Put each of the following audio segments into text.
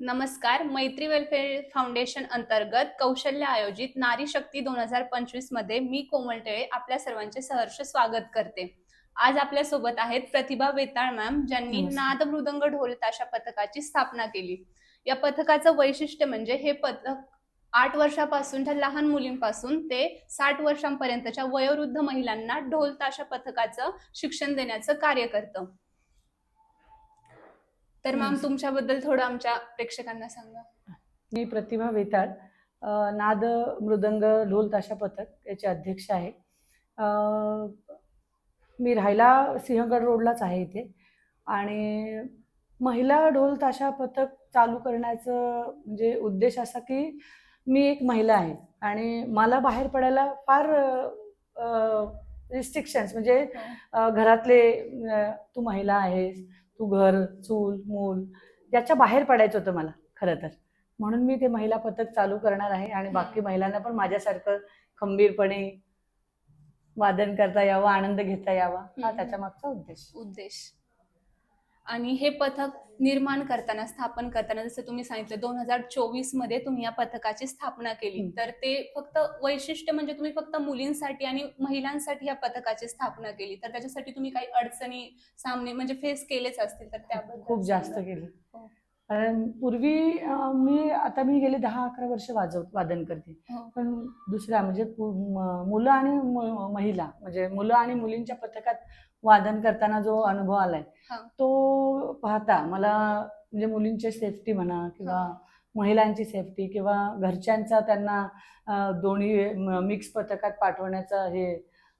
नमस्कार. मैत्री welfare foundation अंतर्गत कौशल्य आयोजित नारी शक्ती दोन हजार पंचवीसमध्ये मी कोमल टेळे आपल्या सर्वांचे सहर्ष स्वागत करते. आज आपल्यासोबत आहेत प्रतिभा वेताळ मॅम ज्यांनी. नाद मृदंग ढोल ताशा पथकाची स्थापना केली. या पथकाचं वैशिष्ट्य म्हणजे हे पथक आठ वर्षापासूनच्या लहान मुलींपासून ते साठ वर्षांपर्यंतच्या वयोवृद्ध महिलांना ढोल ताशा पथकाचं शिक्षण देण्याचं कार्य करतं. तर मॅम. तुमच्याबद्दल थोडं आमच्या प्रेक्षकांना सांगा. मी प्रतिभा वेताळ नाद मृदंग ढोल ताशा पथक याचे अध्यक्ष आहे. मी राहायला सिंहगड रोडलाच आहे इथे. आणि महिला ढोल ताशा पथक चालू करण्याचं म्हणजे उद्देश असा की मी एक महिला आहे आणि मला बाहेर पडायला फार रिस्ट्रिक्शन्स म्हणजे अ, घरातले तू महिला आहेस तू घर चूल मूल याच्या बाहेर पडायचं होतं मला खरं तर. म्हणून मी ते महिला पथक चालू करणार आहे आणि बाकी महिलांना पण माझ्यासारखं खंबीरपणे वादन करता यावं आनंद घेता यावा हा. त्याच्या मागचा उद्देश. उद्देश. आणि हे पथक निर्माण करताना स्थापन करताना जसं तुम्ही सांगितलं दोन हजार चोवीसमध्ये तुम्ही या पथकाची स्थापना केली. तर ते फक्त वैशिष्ट्य म्हणजे तुम्ही फक्त मुलींसाठी आणि महिलांसाठी या पथकाची स्थापना केली तर त्याच्यासाठी तुम्ही काही अडचणी सामने म्हणजे फेस केलेच असतील तर त्याबद्दल खूप जास्त. केली हो. कारण पूर्वी मी आता मी गेले दहा अकरा वर्ष वाजव वादन करते हो. पण दुसऱ्या म्हणजे मुलं आणि महिला म्हणजे मुलं आणि मुलींच्या पथकात वादन करताना जो अनुभव आलाय. तो पाहता मला म्हणजे मुलींची सेफ्टी म्हणा किंवा. महिलांची सेफ्टी किंवा घरच्यांचा त्यांना दोन्ही मिक्स पथकात पाठवण्याचा हे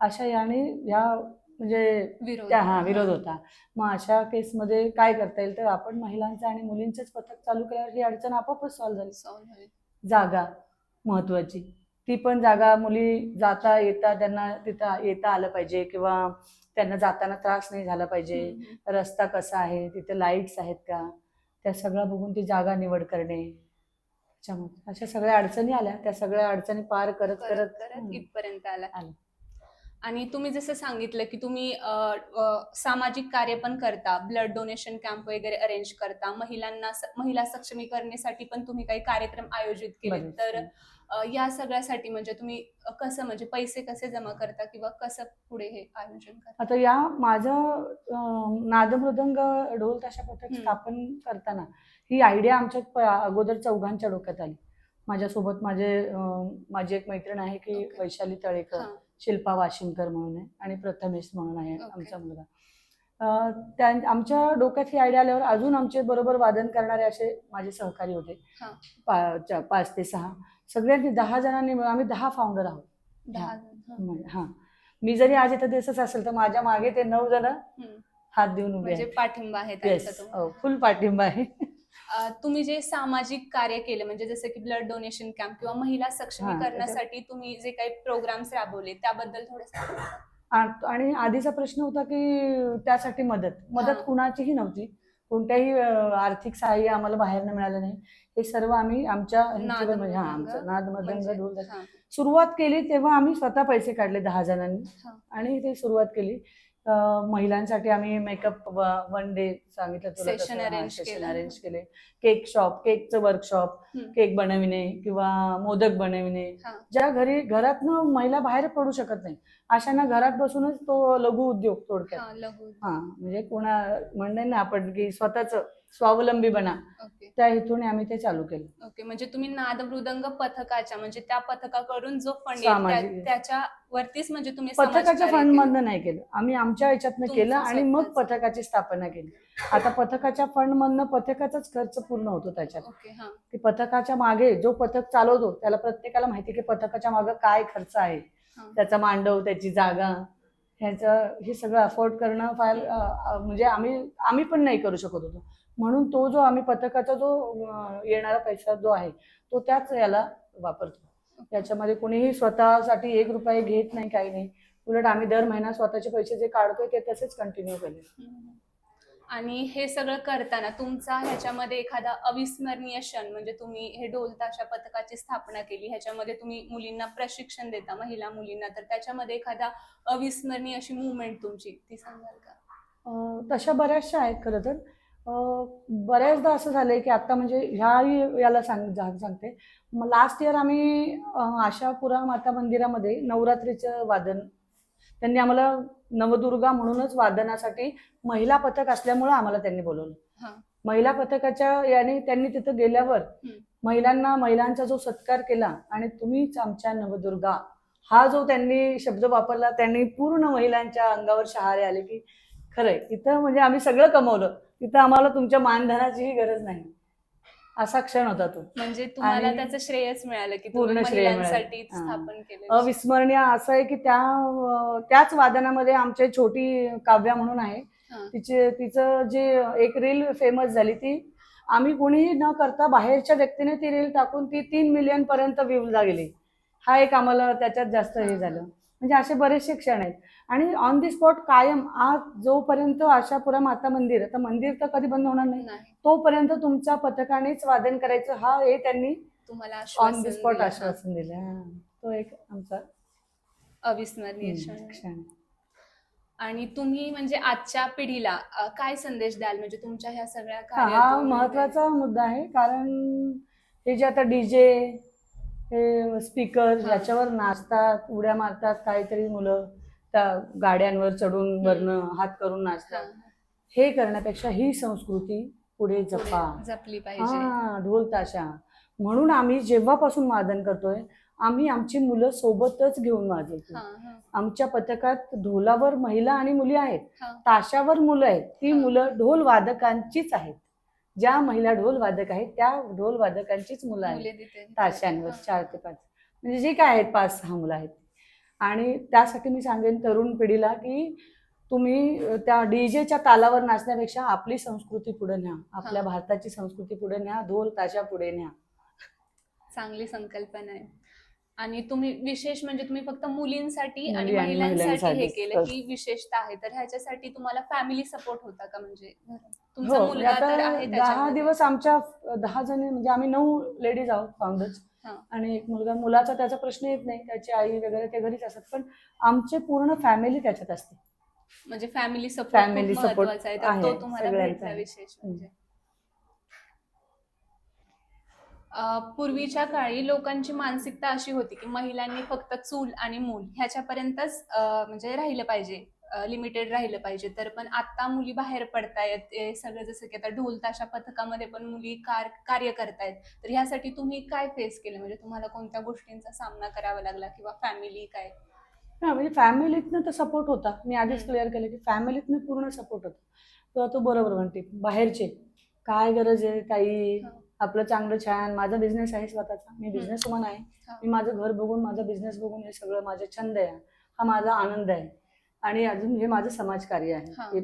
अशा याने या म्हणजे हा विरोध होता मग अशा केसमध्ये काय करता येईल तर आपण महिलांचं आणि मुलींचंच पथक चालू केल्यावर ही अडचण आपोआपच सॉल्व्ह झाली. जागा महत्वाची ती पण जागा मुली जाता येता त्यांना तिथं येता आलं पाहिजे किंवा त्यांना जाताना त्रास नाही झाला पाहिजे. रस्ता कसा आहे तिथे लाईट्स आहेत का त्या सगळं बघून ती जागा निवड करणे अशा सगळ्या अडचणी आल्या त्या सगळ्या अडचणी पार करत करत करत. इथपर्यंत आला आलं. आणि तुम्ही जसं सांगितलं की तुम्ही अ, अ, सामाजिक कार्य पण करता ब्लड डोनेशन कॅम्प वगैरे अरेंज करता महिलांना स- महिला सक्षमीकरणेसाठी पण तुम्ही काही कार्यक्रम आयोजित केले बरेच. तर अ, या सगळ्यासाठी म्हणजे तुम्ही कसं म्हणजे पैसे कसे जमा करता किंवा कसं पुढे हे आयोजन करता आता या माझं अं, नादमृदंग ढोल ताशा पथक हम्म. स्थापन करताना ही आयडिया आमच्या प- अगोदर चौघांच्या डोक्यात आली माझ्यासोबत माझे अं, माझी एक मैत्रीण आहे की. वैशाली तळेकर हा. शिल्पा वाशिमकर म्हणून आहे आणि प्रथमेश म्हणून आहे Okay. आमचा मुलगा त्या आमच्या डोक्यात ही आयडिया आल्यावर अजून आमचे बरोबर वादन करणारे असे माझे सहकारी होते हा. पा- पाच ते सहा सगळ्यांनी दहा जणांनी मिळून आम्ही दहा फाउंडर आहोत हा. हा. हा मी जरी आज इथं दिसत असेल तर माझ्या मागे ते नऊ जण. हात देऊन उभे म्हणजे पाठिंबा आहे. फुल पाठिंबा आहे तुम्ही जे सामाजिक कार्य केले म्हणजे जसं की ब्लड डोनेशन कॅम्प किंवा महिला सक्षमीकरणासाठी तुम्ही जे काही प्रोग्राम्स राबवले त्याबद्दल थोडं सांगा. आ- आणि आधीचा प्रश्न होता की त्यासाठी मदत मदत. कुणाचीही नव्हती कोणत्याही आर्थिक सहाय्य आम्हाला बाहेरनं मिळालं नाही हे सर्व आम्ही आमच्या आमचं नाद मदंग म्हणजे- ढोल सुरुवात केली तेव्हा आम्ही स्वतः पैसे काढले दहा जणांनी. आणि ते सुरुवात केली महिलांसाठी आम्ही मेकअप वन डे सांगितलं arrange session केलं. केक शॉप केकचं वर्कशॉप. केक बनविणे किंवा मोदक बनविणे. ज्या घरी घरातनं महिला बाहेर पडू शकत नाही अशांना घरात बसूनच तो लघु उद्योग थोडक्यात हा, लघु हा म्हणजे कोणा म्हणणे ना आपण की स्वतःच स्वावलंबी बना. ओके. त्या हेतूने आम्ही ते चालू केलं. ओके म्हणजे तुम्ही नाद मृदंग पथकाच्या म्हणजे त्या पथकाकडून जो फंड सामाजिक- त्याच्या वरतीच म्हणजे तुम्ही समाज पथकाच्या कार्य फंड केलं. मधनं नाही केलं. आम्ही आमच्या ह्याच्यातनं तुमचं केलं आणि मग स्वतःचं. पथकाची स्थापना केली. आता पथकाच्या फंड मधनं पथकाचाच खर्च पूर्ण होतो त्याच्यात. ओके हा. की पथकाच्या मागे जो पथक चालवतो त्याला प्रत्येकाला माहिती की पथकाच्या मागे काय खर्च आहे. हा. त्याचा मांडव त्याची जागा ह्याचं हे सगळं अफोर्ड करणं फार अं, अं, म्हणजे आम्ही आम्ही पण नाही करू शकत होतो. म्हणून तो जो आम्ही पथकाचा जो येणारा पैसा जो आहे तो त्याच याला वापरतो. त्याच्यामध्ये कोणीही स्वतःसाठी एक रुपये घेत नाही काही नाही. उलट आम्ही दर महिना स्वतःचे पैसे जे काढतोय ते तसेच कंटिन्यू केले. आणि हे सगळं करताना तुमचा ह्याच्यामध्ये एखादा अविस्मरणीय क्षण म्हणजे तुम्ही हे ढोल ताशा पथकाची स्थापना केली ह्याच्यामध्ये तुम्ही मुलींना प्रशिक्षण देता महिला मुलींना तर त्याच्यामध्ये एखादा अविस्मरणीय अशी मुवमेंट तुमची ती सांगाल का? तशा बऱ्याचशा आहेत खरं तर. बऱ्याचदा असं झालंय की आता म्हणजे ह्याही याला सांग सांगते लास्ट इयर आम्ही आशापुरा माता मंदिरामध्ये नवरात्रीचं वादन त्यांनी आम्हाला नवदुर्गा म्हणूनच वादनासाठी महिला पथक असल्यामुळं आम्हाला त्यांनी बोलवलं. महिला पथकाच्या याने त्यांनी तिथं गेल्यावर. महिलांना महिलांचा जो सत्कार केला आणि तुम्हीच आमच्या नवदुर्गा हा जो त्यांनी शब्द वापरला त्यांनी पूर्ण महिलांच्या अंगावर शहारे आले की खरंय तिथं म्हणजे आम्ही सगळं कमवलं तिथं आम्हाला तुमच्या मानधनाचीही गरज नाही. असा क्षण होता तो. म्हणजे तुम्हाला आणि त्याचं श्रेयच मिळालं की पूर्ण तुम्ही श्रेय मिळालं. महिलांसाठी हा. स्थापन केलं अविस्मरणीय असं आहे की त्या अं, त्याच वादनामध्ये आमची छोटी काव्या म्हणून आहे. हा. तिचे तिचं जे एक रील फेमस झाली ती आम्ही कोणीही न करता बाहेरच्या व्यक्तीने ती रील टाकून ती तीन मिलियन पर्यंत व्ह्यूजला गेली. हा एक आम्हाला त्याच्यात जास्त हे. झालं. म्हणजे असे बरेचसे क्षण आहेत. आणि ऑन दी स्पॉट कायम आज जोपर्यंत आशापुरा माता मंदिर आता मंदिर तर कधी बंद होणार नाही तोपर्यंत तुमच्या पथकानेच वादन करायचं हा हे त्यांनी तुम्हाला ऑन दी स्पॉट. आश्वासन दिलं. हा. तो एक आमचा अविस्मरणीय क्षण. आणि तुम्ही म्हणजे आजच्या पिढीला काय संदेश द्याल? म्हणजे तुमच्या ह्या सगळ्या हा महत्त्वाचा मुद्दा आहे कारण हे जे आता डीजे स्पीकर हा. याच्यावर नाचतात उड्या मारतात काहीतरी मुलं त्या गाड्यांवर चढून वरनं हात करून नाचतात. हे. करण्यापेक्षा ही संस्कृती पुढे जपा. जपली पाहिजे. हा ढोल ताशा. म्हणून आम्ही जेव्हापासून वादन करतोय आम्ही आमची मुलं सोबतच घेऊन वाजवतो. आमच्या पथकात ढोलावर महिला आणि मुली आहेत. ताशावर मुलं आहेत. ती. मुलं ढोल वादकांचीच आहेत. ज्या महिला ढोल वादक आहेत त्या ढोल वादकांचीच मुलं आहेत. ताशांवर. चार ते पाच. म्हणजे जे काय आहेत पाच सहा मुलं आहेत. आणि त्यासाठी मी सांगेन तरुण पिढीला की तुम्ही त्या डीजेच्या तालावर नाचण्यापेक्षा आपली संस्कृती पुढे न्या. आपल्या. भारताची संस्कृती पुढे न्या. ढोल ताशा पुढे न्या. चांगली संकल्पना आहे. आणि तुम्ही विशेष म्हणजे तुम्ही फक्त मुलींसाठी आणि महिलांसाठी हे. केलं ही विशेषता आहे. तर ह्याच्यासाठी तुम्हाला फॅमिली सपोर्ट होता का म्हणजे तुमचा हो मुलगा तर आता आहे दहा त्याच्यामध्ये. दिवस आमच्या दहा जणी म्हणजे आम्ही नऊ लेडीज आहोत फाउंडर्स हा. आणि एक मुलगा मुलाचा त्याचा प्रश्न येत नाही त्याची आई वगैरे ते घरीच असतात पण आमचे पूर्ण फॅमिली त्याच्यात असते म्हणजे फॅमिली सपोर्ट Family support महत्त्वाचा आहे तर आहे, तो तुम्हाला सगळ्यांचा भेटला आहे. विशेष म्हणजे अं, पूर्वीच्या काळी लोकांची मानसिकता अशी होती की महिलांनी फक्त चूल आणि मूल ह्याच्यापर्यंतच अं, म्हणजे राहिलं पाहिजे लिमिटेड राहिलं पाहिजे. तर पण आता मुली बाहेर पडतायत. सगळं जसं की आता ढोल ताशा पथकामध्ये पण मुली कार कार्य करतायत. तर ह्यासाठी तुम्ही काय फेस केलं? म्हणजे तुम्हाला कोणत्या गोष्टींचा सामना करावा लागला किंवा फॅमिली काय? हा म्हणजे फॅमिलीतनं तर सपोर्ट होता. मी आधीच. क्लिअर केलं की फॅमिलीतनं पूर्ण सपोर्ट होता. तो तो बरोबर म्हणते. बाहेरचे. काय गरज आहे ताई? हा. आपलं चांगलं छान. माझा बिझनेस आहे स्वतःचा. मी बिझनेस वुमन आहे. मी माझं घर बघून माझा बिझनेस बघून हे सगळं माझे छंद आहे. हा माझा आनंद आहे. आणि अजून हे माझं समाजकार्य आहे.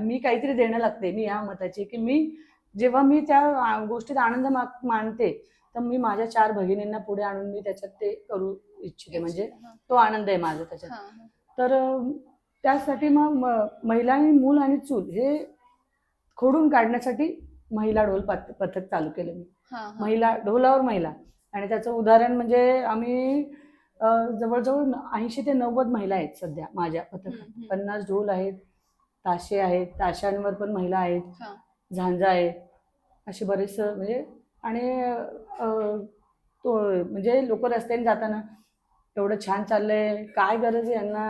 मी काहीतरी देणं लागते मी ह्या मताची की मी जेव्हा मी त्या गोष्टीत आनंद मानते तर मी माझ्या चार भगिनींना पुढे आणून मी त्याच्यात ते करू इच्छिते. म्हणजे तो आनंद आहे माझा त्याच्यात. तर त्यासाठी मग महिला आणि मूल आणि चूल हे खोडून काढण्यासाठी महिला ढोल पथ- पथक चालू केलं मी. महिला ढोलावर महिला. आणि त्याचं उदाहरण म्हणजे आम्ही जवळजवळ ऐंशी ते नव्वद महिला आहेत सध्या माझ्या पथकात. पन्नास ढोल आहेत ताशे आहेत ताशांवर पण महिला आहेत. झांजा आहेत असे बरेच म्हणजे आणि तो म्हणजे लोक रस्त्याने जाताना एवढं छान चाललंय काय गरज आहे यांना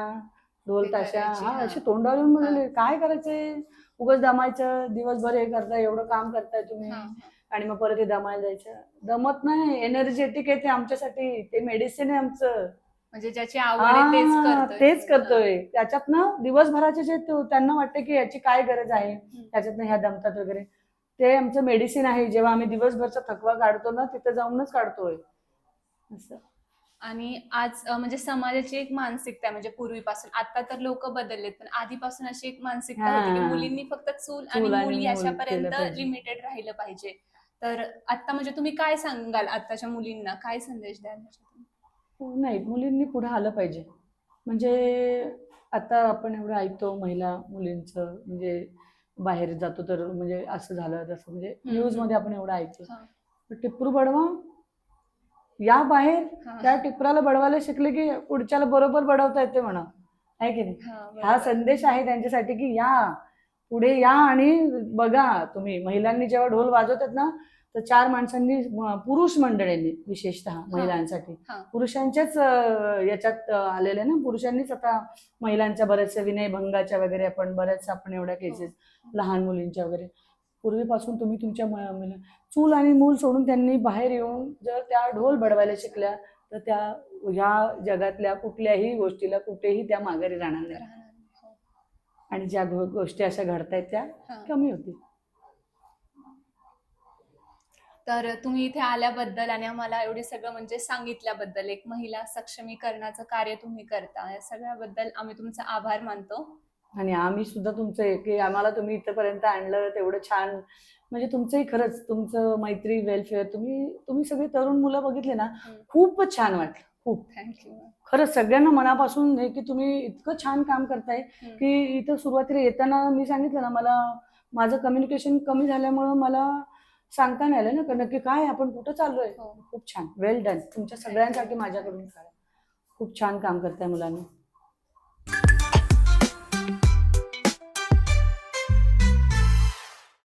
ढोल ताशा हा. असे तोंडावर येऊन म्हणाले काय करायचंय उगाच दमायचं दिवसभर हे करताय एवढं काम करताय तुम्ही आणि मग परत हे दमायला जायचं. दमत नाही एनर्जेटिक आहे ते आमच्यासाठी. ते मेडिसिन आहे आमचं. म्हणजे ज्याची आवड आहे तेच करतोय. तेच करतोय. त्याच्यातनं दिवसभराचे जे त्यांना वाटतं की याची काय गरज आहे. त्याच्यातनं ह्या दमतात वगैरे. ते आमचं मेडिसिन आहे. जेव्हा आम्ही दिवसभरचा थकवा काढतो ना तिथे जाऊनच काढतोय. असं. आणि आज म्हणजे समाजाची एक मानसिकता म्हणजे पूर्वीपासून. आता तर लोक बदललेत पण आधीपासून अशी एक मानसिकता होती की. मुलींनी फक्त चूल आणि मूल पाहिजे. लिमिटेड राहिलं पाहिजे. तर आता म्हणजे तुम्ही काय सांगाल आताच्या मुलींना काय संदेश द्याल ह्याच्यातून? नाही मुलींनी पुढे आलं पाहिजे म्हणजे आता आपण एवढं ऐकतो महिला मुलींचं म्हणजे बाहेर जातो तर म्हणजे असं झालं तसं म्हणजे हम्म. न्यूजमध्ये आपण एवढं ऐकतो हा. टिपरू बडवा या बाहेर हा. त्या टिपराला बडवायला शिकले की पुढच्याला बरोबर बडवता येते म्हणा आहे की नाही हा, हा. संदेश आहे त्यांच्यासाठी की या पुढे या आणि बघा तुम्ही महिलांनी जेव्हा ढोल वाजवतात ना तर चार माणसांनी पुरुष मंडळींनी विशेषतः महिलांसाठी हा. पुरुषांच्याच याच्यात आलेले ना पुरुषांनीच आता महिलांच्या बऱ्याचशा विनयभंगाच्या वगैरे आपण बऱ्याच आपण एवढ्या केसेस लहान मुलींच्या वगैरे पूर्वीपासून तुम्ही तुमच्या चूल आणि मूल सोडून त्यांनी बाहेर येऊन जर त्या ढोल बडवायला शिकल्या तर त्या ह्या जगातल्या कुठल्याही गोष्टीला कुठेही त्या माघारी राहणार नाही. हो. आणि ज्या गोष्टी अशा घडतायत त्या. कमी होतील तर तुम्ही इथे आल्याबद्दल आणि आम्हाला एवढे सगळं म्हणजे सांगितल्याबद्दल एक महिला सक्षमीकरणाचं कार्य तुम्ही करता या सगळ्याबद्दल आम्ही तुमचा आभार मानतो आणि आम्ही सुद्धा तुमचं की आम्हाला तुम्ही इथपर्यंत आणलं तेवढं छान म्हणजे तुमचंही खरंच तुमचं मैत्री वेलफेअर तुम्ही तुम्ही सगळे तरुण मुलं बघितले ना. खूपच छान वाटलं खूप. थँक्यू खरंच सगळ्यांना मनापासून हे की तुम्ही इतकं छान काम करताय. की इथं सुरुवातीला येताना मी सांगितलं ना मला माझं कम्युनिकेशन कमी झाल्यामुळं मला सांगता नाही आलं ना का नक्की काय आपण कुठं चाललोय? हो. खूप छान. वेल डन तुमच्या सगळ्यांसाठी माझ्याकडून खूप छान काम करताय मुलांनी.